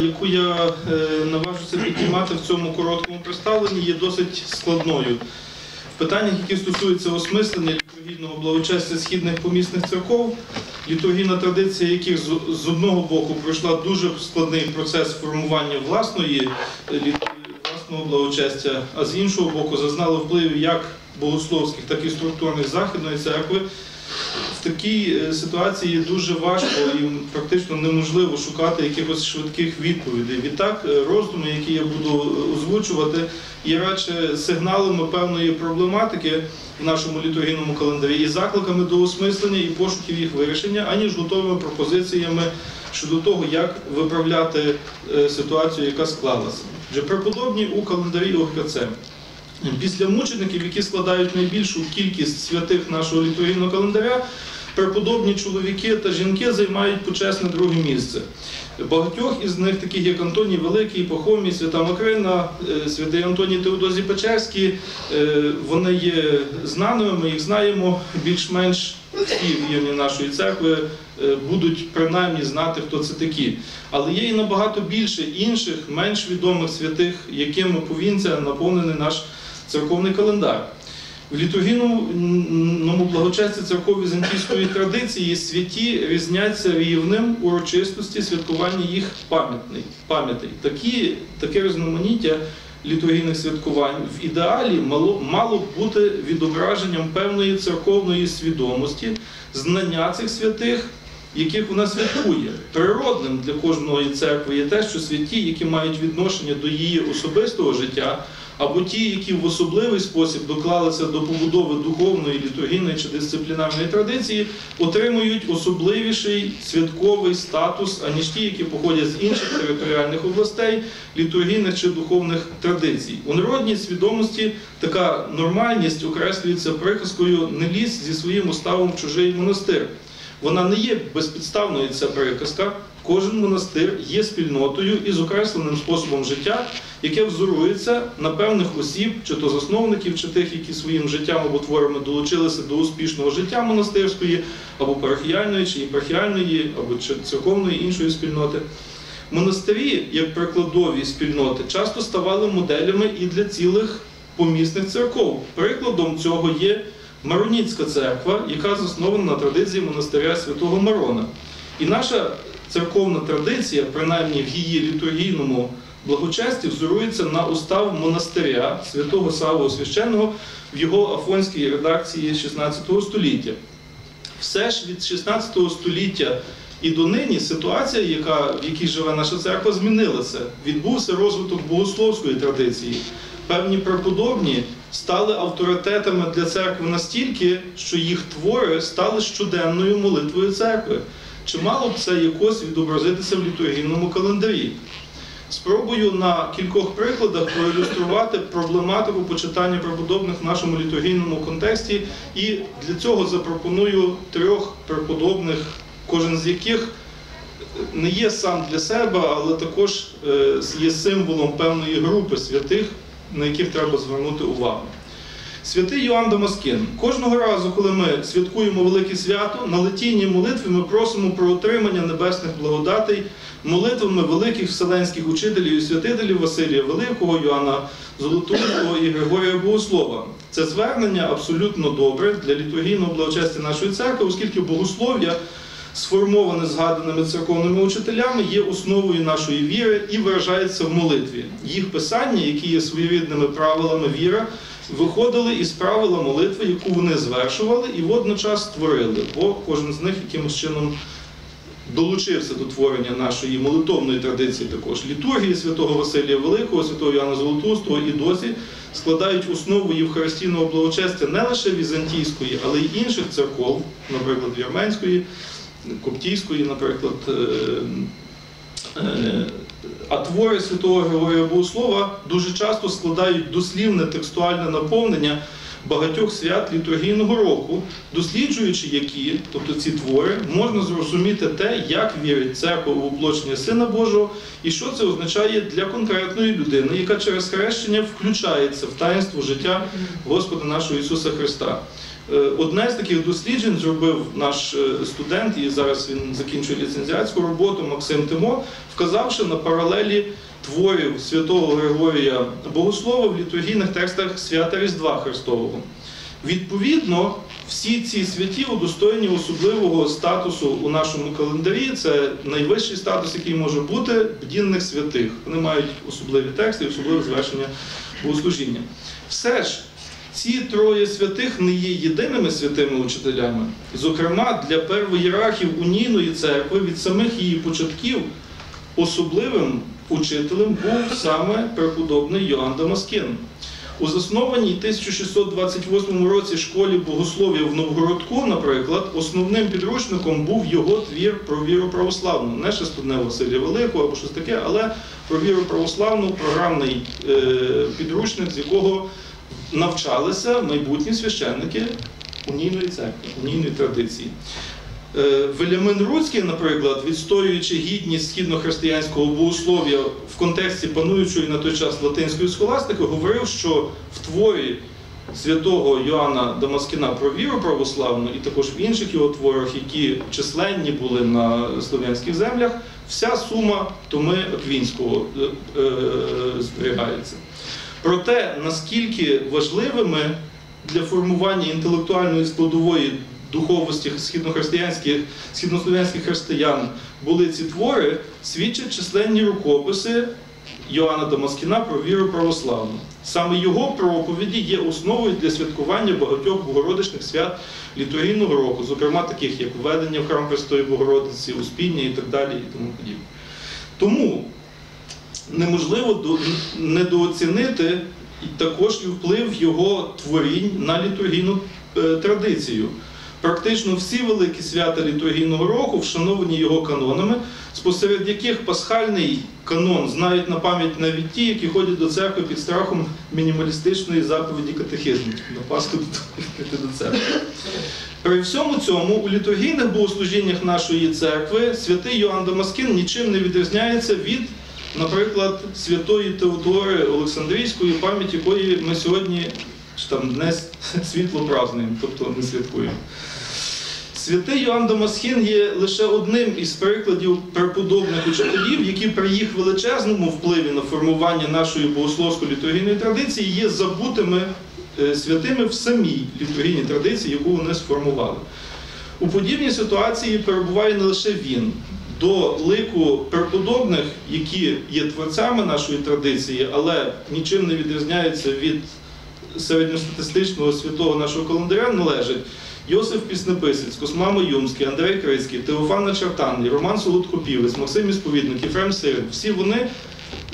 Яку я е, наважуся піднімати в цьому короткому представленні, є досить складною. В питаннях, які стосуються осмислення літургійного благочестя східних помісних церков, літургійна традиція яких з- з одного боку пройшла дуже складний процес формування власної е, власного благочестя, а з іншого боку зазнала впливів як богословських, так і структурних Західної церкви. В такій е, ситуації дуже важко і практично неможливо шукати якихось швидких відповідей. Відтак, е, роздуми, які я буду е, озвучувати, є радше сигналами певної проблематики в нашому літургійному календарі і закликами до осмислення і пошуків їх вирішення, аніж готовими пропозиціями щодо того, як виправляти ситуацію, яка склалася. Вже преподобні у календарі ОГКЦ. Після мучеників, які складають найбільшу кількість святих нашого літургійного календаря, преподобні чоловіки та жінки займають почесне друге місце. Багатьох із них, таких як Антоній Великий, Пахомій, Свята Макрина, е, святий Антоній Теодозій Печерський, е, вони є знаними, ми їх знаємо більш-менш всі вірні нашої церкви е, будуть принаймні знати, хто це такі. Але є і набагато більше інших, менш відомих святих, якими повінця наповнений наш церковний календар. В літургійному благочесті церков візантійської традиції святі різняться рівнем урочистості святкування їх пам'ятей. Такі, таке різноманіття літургійних святкувань в ідеалі мало, мало б бути відображенням певної церковної свідомості, знання цих святих, яких вона святкує. Природним для кожної церкви є те, що святі, які мають відношення до її особистого життя, або ті, які в особливий спосіб доклалися до побудови духовної, літургійної чи дисциплінарної традиції, отримують особливіший святковий статус, аніж ті, які походять з інших територіальних областей, літургійних чи духовних традицій. У народній свідомості така нормальність окреслюється приказкою не лізь зі своїм уставом в чужий монастир. Вона не є безпідставною ця приказка. Кожен монастир є спільнотою із окресленим способом життя, яке взорується на певних осіб, чи то засновників, чи тих, які своїм життям або творами долучилися до успішного життя монастирської, або парафіяльної, чи єпархіальної, або церковної іншої спільноти. Монастирі, як прикладові спільноти, часто ставали моделями і для цілих помісних церков. Прикладом цього є Мароніцька церква, яка заснована на традиції монастиря святого Марона. І наша церковна традиція, принаймні в її літургійному благочесті, взорується на устав монастиря святого Савого Священного в його афонській редакції 16 століття. Все ж від 16 століття і донині ситуація, яка, в якій живе наша церква, змінилася. Відбувся розвиток богословської традиції. Певні преподобні стали авторитетами для церкви настільки, що їх твори стали щоденною молитвою церкви. Чи мало б це якось відобразитися в літургійному календарі? Спробую на кількох прикладах проілюструвати проблематику почитання преподобних в нашому літургійному контексті, і для цього запропоную трьох преподобних, кожен з яких не є сам для себе, але також е, є символом певної групи святих, на яких треба звернути увагу. Святий Йоанн Дамаскин. Кожного разу, коли ми святкуємо велике свято, на летійній молитві ми просимо про отримання небесних благодатей молитвами великих вселенських учителів і святителів Василія Великого, Йоанна Золотоустого і Григорія Богослова. Це звернення абсолютно добре для літургійного благочестя нашої церкви, оскільки богослов'я, сформоване згаданими церковними учителями, є основою нашої віри і виражається в молитві. Їх писання, які є своєрідними правилами віра, виходили із правила молитви, яку вони звершували і водночас створили, бо кожен з них якимось чином долучився до творення нашої молитовної традиції також. Літургії святого Василія Великого, святого Яна Золотустого і досі складають основу євхаристійного благочестя не лише візантійської, але й інших церков, наприклад, вірменської, коптійської, наприклад. е, е, А твори святого Григорія Богослова дуже часто складають дослівне текстуальне наповнення багатьох свят літургійного року, досліджуючи які, тобто ці твори, можна зрозуміти те, як вірить церква у воплочення Сина Божого і що це означає для конкретної людини, яка через хрещення включається в таїнство життя Господа нашого Ісуса Христа. Е, Одне з таких досліджень зробив наш е, студент, і зараз він закінчує ліцензіатську роботу Максим Тимо, вказавши на паралелі творів святого Григорія Богослова в літургійних текстах свята Різдва Христового. Відповідно, всі ці святі удостоєні особливого статусу у нашому календарі. Це найвищий статус, який може бути бдінних святих. Вони мають особливі тексти і особливе звершення богослужіння. Все ж, ці троє святих не є єдиними святими учителями. Зокрема, для первоєрархів унійної церкви від самих її початків особливим учителем був саме преподобний Йоанн Дамаскин. У заснованій 1628 році школі богослов'я в Новгородку, наприклад, основним підручником був його твір про віру православну. Не шестодне Василія Великого або щось таке, але про віру православну, програмний е, підручник, з якого навчалися майбутні священники унійної церкви, унійної традиції. Е, Велямин Руцький, наприклад, відстоюючи гідність східнохристиянського богослов'я в контексті пануючої на той час латинської схоластики, говорив, що в творі святого Йоанна Дамаскіна про віру православну і також в інших його творах, які численні були на слов'янських землях, вся сума Томи Аквінського е, е, зберігається. Про те, наскільки важливими для формування інтелектуальної складової духовості східнохристиянських, східнослов'янських християн були ці твори, свідчать численні рукописи Йоанна Дамаскіна про віру православну. Саме його проповіді є основою для святкування багатьох богородичних свят літургійного року, зокрема таких як введення в храм Престої Богородиці, Успіння і так далі, і тому подібне. Тому неможливо недооцінити також і вплив його творінь на літургійну е, традицію. Практично всі великі свята літургійного року вшановані його канонами, спосеред яких пасхальний канон знають на пам'ять навіть ті, які ходять до церкви під страхом мінімалістичної заповіді катехизму. На Пасху до церкви. При всьому цьому у літургійних богослужіннях нашої церкви святий Йоанн Дамаскин нічим не відрізняється від, наприклад, святої Теодори Олександрійської, пам'ять якої ми сьогодні там днес світло празднуємо, тобто не святкуємо. Святий Йоанн Дамасхін є лише одним із прикладів преподобних учителів, які при їх величезному впливі на формування нашої богословсько-літургійної традиції є забутими е, святими в самій літургійній традиції, яку вони сформували. У подібній ситуації перебуває не лише він. До лику преподобних, які є творцями нашої традиції, але нічим не відрізняються від середньостатистичного святого нашого календаря, належать Йосиф Піснеписець, Космамо Юмський, Андрей Крицький, Теофан Начертанний, Роман Солодкопівець, Максим Ісповідник, Єфрем Сирин. Всі вони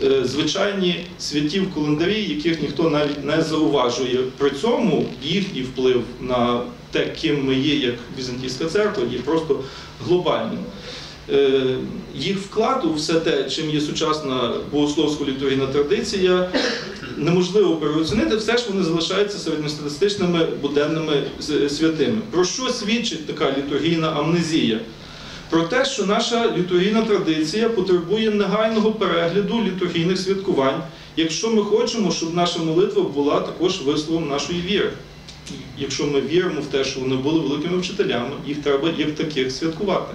е, звичайні святі в календарі, яких ніхто навіть не зауважує. При цьому їхній вплив на те, ким ми є, як Візантійська церква, є просто глобальним. Е, Їх вклад у все те, чим є сучасна богословсько-літургійна традиція, неможливо переоцінити, все ж вони залишаються середньостатистичними буденними святими. Про що свідчить така літургійна амнезія? Про те, що наша літургійна традиція потребує негайного перегляду літургійних святкувань, якщо ми хочемо, щоб наша молитва була також висловом нашої віри. Якщо ми віримо в те, що вони були великими вчителями, їх треба як таких святкувати.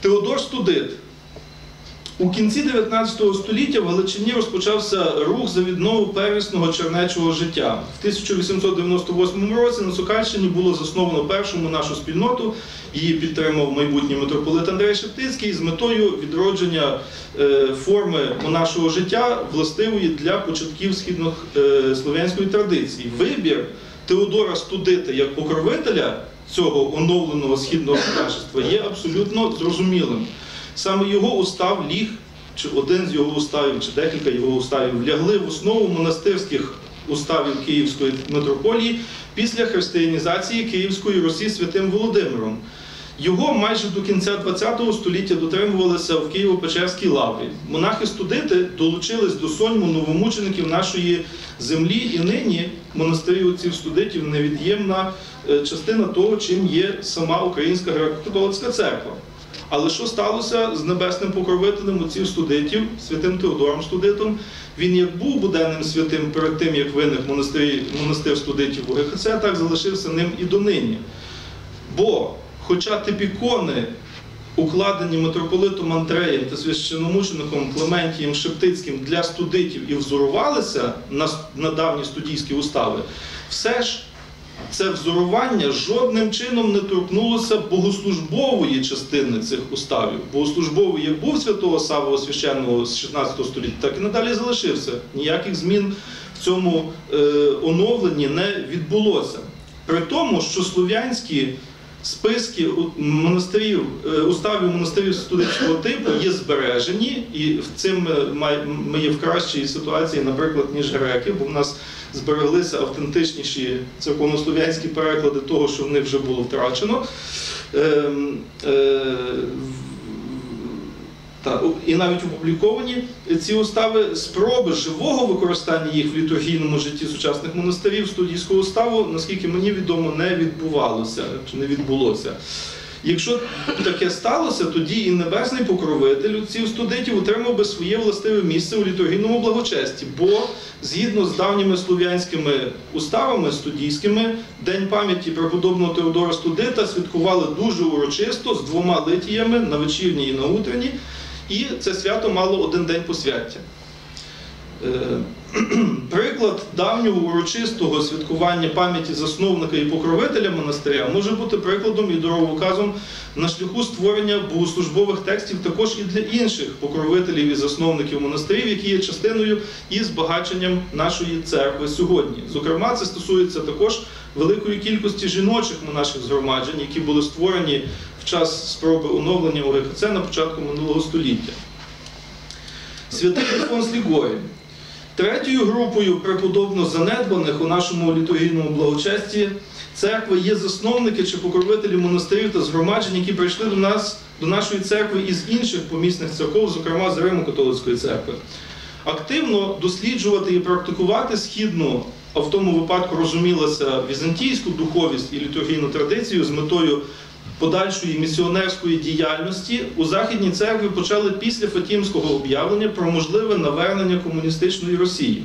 Теодор Студит. У кінці 19 століття в Галичині розпочався рух за віднову первісного чернечого життя. В 1898 році на Сокальщині було засновано першу нашу спільноту. Її підтримав майбутній митрополит Андрей Шептицький з метою відродження е, форми монашого життя, властивої для початків східнослов'янської традиції. Вибір Теодора Студита як покровителя цього оновленого східного княжества є абсолютно зрозумілим. Саме його устав ліг, чи один з його уставів, чи декілька його уставів лягли в основу монастирських уставів Київської митрополії після християнізації Київської Русі святим Володимиром. Його майже до кінця ХХ століття дотримувалися в Києво-Печерській лаврі. Монахи-студити долучились до соньму новомучеників нашої землі, і нині монастирі отців студитів невід'ємна е, частина того, чим є сама Українська греко-католицька церква. Але що сталося з небесним покровителем отців студитів, святим Теодором Студитом? Він як був буденним святим перед тим, як виник монастир, монастир студитів у ГХЦ, так залишився ним і донині. Бо, хоча типікони, укладені митрополитом Андреєм та священомучеником Клементієм Шептицьким для студитів і взорувалися на, на давні студійські устави, все ж це взорування жодним чином не торкнулося богослужбової частини цих уставів. Богослужбовий як був святого Савого священного з 16 століття, так і надалі залишився. Ніяких змін в цьому е, оновленні не відбулося. При тому, що слов'янські списки монастирів, е, уставів монастирів студентського типу є збережені, і в цим е, ми є в кращій ситуації, наприклад, ніж греки, бо в нас збереглися автентичніші церковнослов'янські переклади того, що в них вже було втрачено. Та, і навіть опубліковані ці устави. Спроби живого використання їх в літургійному житті сучасних монастирів студійського уставу, наскільки мені відомо, не відбувалося чи не відбулося. Якщо таке сталося, тоді і небесний покровитель отців студентів отримав би своє властиве місце у літургійному благочесті, бо згідно з давніми слов'янськими уставами студійськими, День пам'яті преподобного Теодора Студита святкували дуже урочисто з двома литіями на вечірній і на утренній, і це свято мало один день посвяття. Е, Приклад давнього урочистого святкування пам'яті засновника і покровителя монастиря може бути прикладом і дороговказом на шляху створення богослужбових текстів також і для інших покровителів і засновників монастирів, які є частиною і збагаченням нашої церкви сьогодні. Зокрема, це стосується також великої кількості жіночих монаших згромаджень, які були створені в час спроби оновлення ОГКЦ на початку минулого століття. Святий Альфонс Лігорій. Третьою групою преподобно занедбаних у нашому літургійному благочесті церкви є засновники чи покровителі монастирів та згромаджень, які прийшли до нас, до нашої церкви із інших помісних церков, зокрема з Римо-католицької церкви. Активно досліджувати і практикувати східну, а в тому випадку розумілася візантійську духовість і літургійну традицію з метою подальшої місіонерської діяльності у Західній церкві почали після Фатімського об'явлення про можливе навернення комуністичної Росії.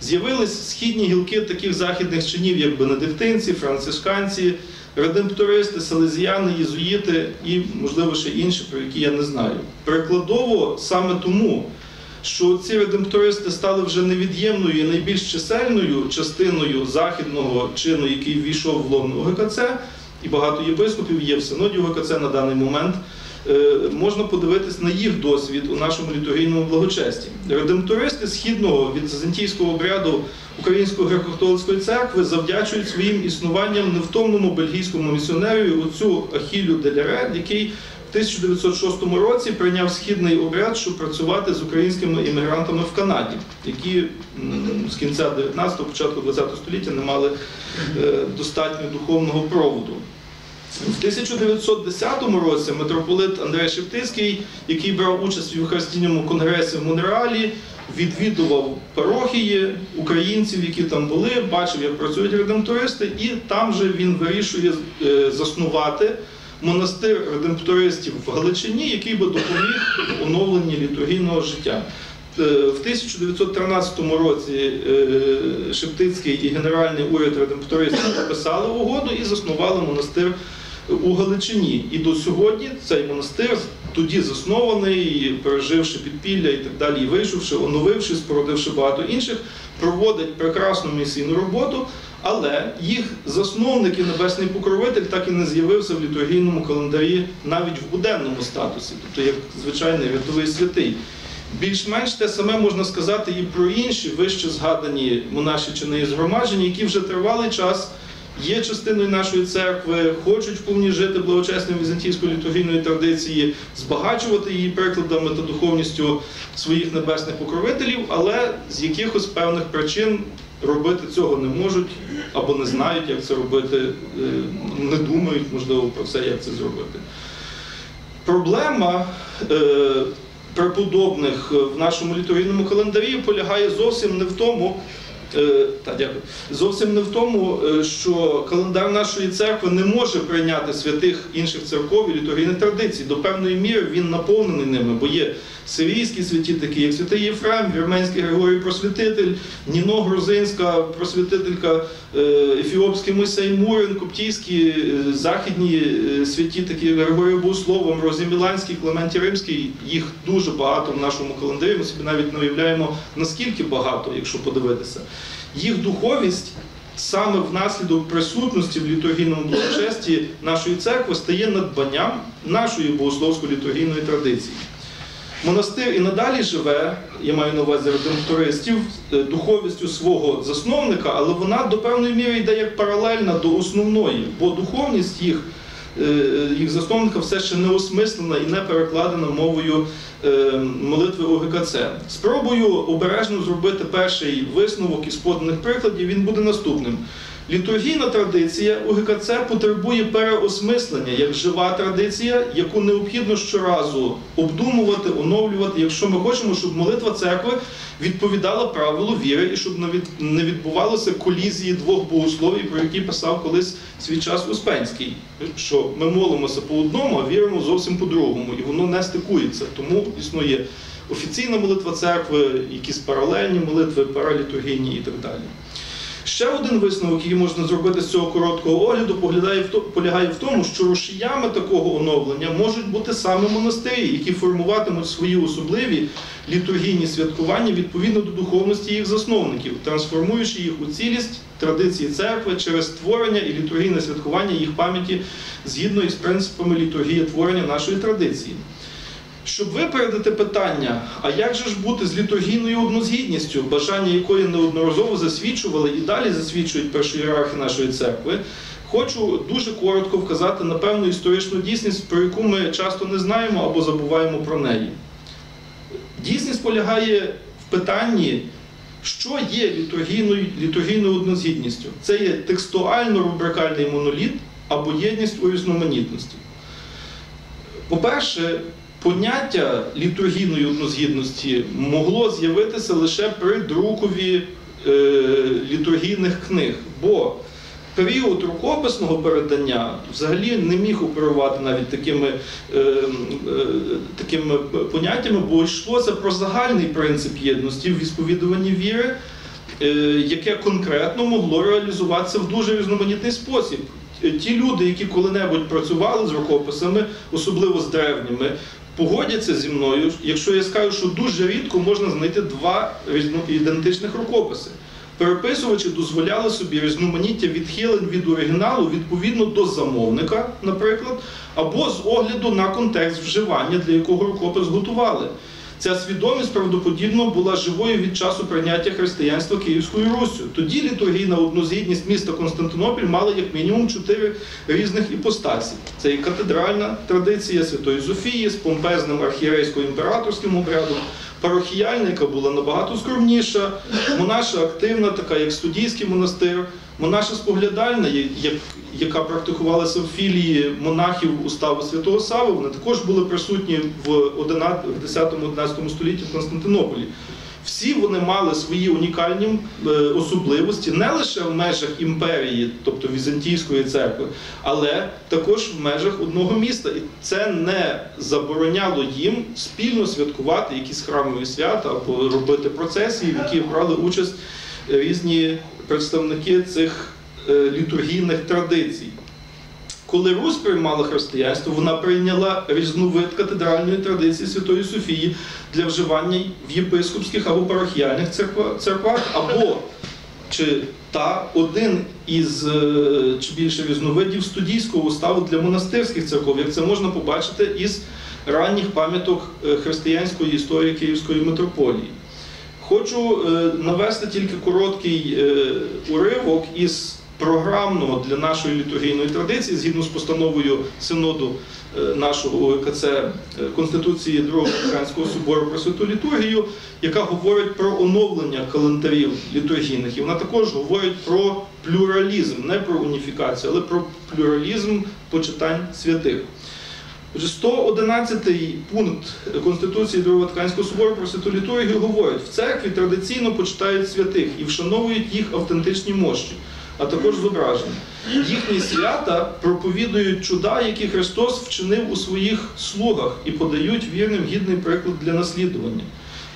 З'явились східні гілки таких західних чинів, як бенедиктинці, францисканці, редемптористи, селезіяни, єзуїти і, можливо, ще інші, про які я не знаю. Прикладово саме тому, що ці редемптористи стали вже невід'ємною і найбільш чисельною частиною західного чину, який ввійшов в лоно ОГКЦ, і багато єпископів є в синоді ОГКЦ на даний момент. е, Можна подивитись на їх досвід у нашому літургійному благочесті. Редемптористи східного від візантійського обряду Української греко-католицької церкви завдячують своїм існуванням невтомному бельгійському місіонерію отцю Ахілю Деляре, який 1906 році прийняв східний обряд, щоб працювати з українськими іммігрантами в Канаді, які з кінця 19-го, початку 20-го століття не мали е, достатньо духовного проводу. В 1910 році митрополит Андрей Шептицький, який брав участь в Євхаристійному конгресі в Монреалі, відвідував парохії українців, які там були, бачив, як працюють редемптористи, і там же він вирішує е, заснувати монастир редемптористів в Галичині, який би допоміг оновленні літургійного життя. Е, В 1913 році е, Шептицький і Генеральний уряд редемптористів підписали угоду і заснували монастир у Галичині. І до сьогодні цей монастир, тоді заснований, переживши підпілля і так далі, вийшовши, оновивши, спородивши багато інших, проводить прекрасну місійну роботу. Але їх засновник і небесний покровитель так і не з'явився в літургійному календарі навіть в буденному статусі, тобто як звичайний рядовий святий. Більш-менш те саме можна сказати і про інші вище згадані монаші чини і згромадження, які вже тривалий час є частиною нашої церкви, хочуть вповні жити благочесною візантійською літургійної традиції, збагачувати її прикладами та духовністю своїх небесних покровителів, але з якихось певних причин робити цього не можуть або не знають, як це робити, е, не думають, можливо, про це, як це зробити. Проблема е, преподобних в нашому літургійному календарі полягає зовсім не в тому, та, дякую. Зовсім не в тому, е, що календар нашої церкви не може прийняти святих інших церков і літургійних традицій. До певної міри він наповнений ними, бо є сирійські святі, такі як святий Єфрем, Вірменський Григорій Просвятитель, Ніно Грузинська просвятителька, е, Ефіопський Мойсей Мурин, коптійські е, західні е, святі, такі як Григорій Богослов, Амрозій Міланський, Клементій Римський. Їх дуже багато в нашому календарі. Ми собі навіть не уявляємо, наскільки багато, якщо подивитися. Їх духовість саме внаслідок присутності в літургійному благочесті нашої церкви стає надбанням нашої богословсько-літургійної традиції. Монастир і надалі живе, я маю на увазі редемтористів, е, духовістю свого засновника, але вона до певної міри йде як паралельна до основної, бо духовність їх, їх засновника все ще не осмислена і не перекладена мовою е, молитви ОГКЦ. Спробую обережно зробити перший висновок із поданих прикладів, він буде наступним. Літургійна традиція УГКЦ потребує переосмислення як жива традиція, яку необхідно щоразу обдумувати, оновлювати, якщо ми хочемо, щоб молитва церкви відповідала правилу віри і щоб не відбувалося колізії двох богословій, про які писав колись свій час Успенський, що ми молимося по одному, а віримо зовсім по другому, і воно не стикується. Тому існує офіційна молитва церкви, якісь паралельні молитви, паралітургійні і так далі. Ще один висновок, який можна зробити з цього короткого огляду, полягає в тому, що рушіями такого оновлення можуть бути саме монастирі, які формуватимуть свої особливі літургійні святкування відповідно до духовності їх засновників, трансформуючи їх у цілість традиції церкви через створення і літургійне святкування їх пам'яті згідно із принципами літургії творення нашої традиції. Щоб випередити питання, а як же ж бути з літургійною однозгідністю, бажання якої неодноразово засвідчували і далі засвідчують перші ієрархи нашої церкви, хочу дуже коротко вказати на певну історичну дійсність, про яку ми часто не знаємо або забуваємо про неї. Дійсність полягає в питанні, що є літургійною, літургійною однозгідністю. Це є текстуально-рубрикальний моноліт або єдність у різноманітності. По-перше, поняття літургійної однозгідності могло з'явитися лише при друкові е, літургійних книг, бо період рукописного передання взагалі не міг оперувати навіть такими, е, е, такими поняттями, бо йшлося про загальний принцип єдності в відповідуванні віри, е, яке конкретно могло реалізуватися в дуже різноманітний спосіб. Ті люди, які коли-небудь працювали з рукописами, особливо з древніми, погодяться зі мною, якщо я скажу, що дуже рідко можна знайти два ідентичних рукописи. Переписувачі дозволяли собі різноманіття відхилень від оригіналу відповідно до замовника, наприклад, або з огляду на контекст вживання, для якого рукопис готували. Ця свідомість правдоподібно була живою від часу прийняття християнства Київською Руссю. Тоді літургійна однозгідність міста Константинопіль мала як мінімум чотири різних іпостасі. Це і катедральна традиція Святої Софії з помпезним архієрейсько-імператорським обрядом, парохіяльна, яка була набагато скромніша, монаша активна, така як студійський монастир, монаша споглядальна, яка практикувалася в філії монахів уставу Святого Сави, вони також були присутні в 11 в 10-11 столітті в Константинополі. Всі вони мали свої унікальні е, особливості не лише в межах імперії, тобто Візантійської церкви, але також в межах одного міста. І це не забороняло їм спільно святкувати якісь храмові свята або робити процесії, в яких брали участь різні представники цих е, літургійних традицій. Коли Русь приймала християнство, вона прийняла різновид катедральної традиції Святої Софії для вживання в єпископських або парахіальних церквах, або чи та один із е, чи більше різновидів студійського уставу для монастирських церков, як це можна побачити із ранніх пам'яток е, християнської історії Київської митрополії. Хочу е, навести тільки короткий е, уривок із програмного для нашої літургійної традиції, згідно з постановою синоду е, нашого ОКЦ Конституції Другого Ватиканського собору про святу літургію, яка говорить про оновлення календарів літургійних. І вона також говорить про плюралізм, не про уніфікацію, але про плюралізм почитань святих. Отже, 111 пункт Конституції Другого Ватиканського собору про святу літургію говорить, в церкві традиційно почитають святих і вшановують їх автентичні мощі, а також зображення. Їхні свята проповідують чуда, які Христос вчинив у своїх слугах, і подають вірним гідний приклад для наслідування.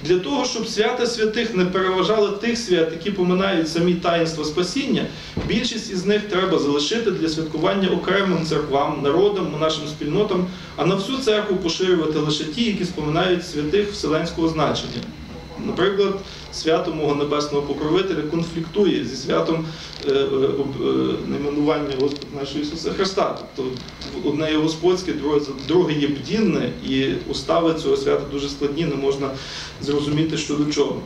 Для того, щоб свята святих не переважали тих свят, які поминають самі таїнства спасіння, більшість із них треба залишити для святкування окремим церквам, народам, нашим спільнотам, а на всю церкву поширювати лише ті, які споминають святих вселенського значення. Наприклад, свято мого небесного покровителя конфліктує зі святом е, е, е, найменування Господа нашого Ісуса Христа. Тобто одне є Господське, друге, друге є бдінне, і устави цього свята дуже складні, не можна зрозуміти, що до чого.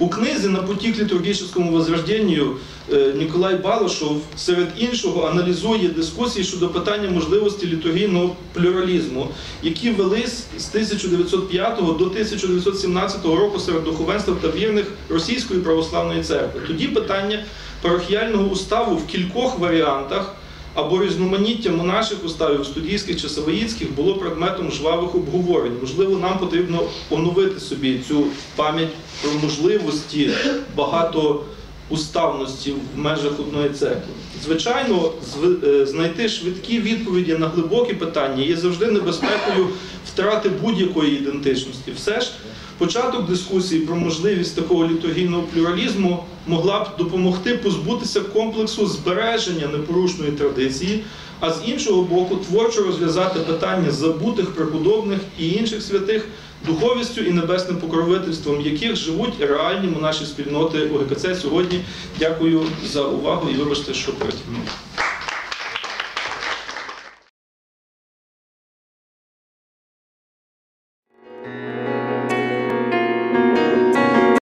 У книзі на путі к літургічному возрожденню е, Ніколай Балашов серед іншого аналізує дискусії щодо питання можливості літургійного плюралізму, які велись з 1905 до 1917 року серед духовенства та вірних Російської православної церкви. Тоді питання парохіального уставу в кількох варіантах або різноманіття монаших уставів студійських чи савоїцьких було предметом жвавих обговорень. Можливо, нам потрібно оновити собі цю пам'ять про можливості багатоуставності в межах одної церкви. Звичайно, е, знайти швидкі відповіді на глибокі питання є завжди небезпекою втрати будь-якої ідентичності. Все ж початок дискусії про можливість такого літургійного плюралізму могла б допомогти позбутися комплексу збереження непорушної традиції, а з іншого боку, творчо розв'язати питання забутих преподобних і інших святих духовістю і небесним покровительством, яких живуть реальні монаші спільноти УГКЦ сьогодні. Дякую за увагу і вибачте, що перетягнув.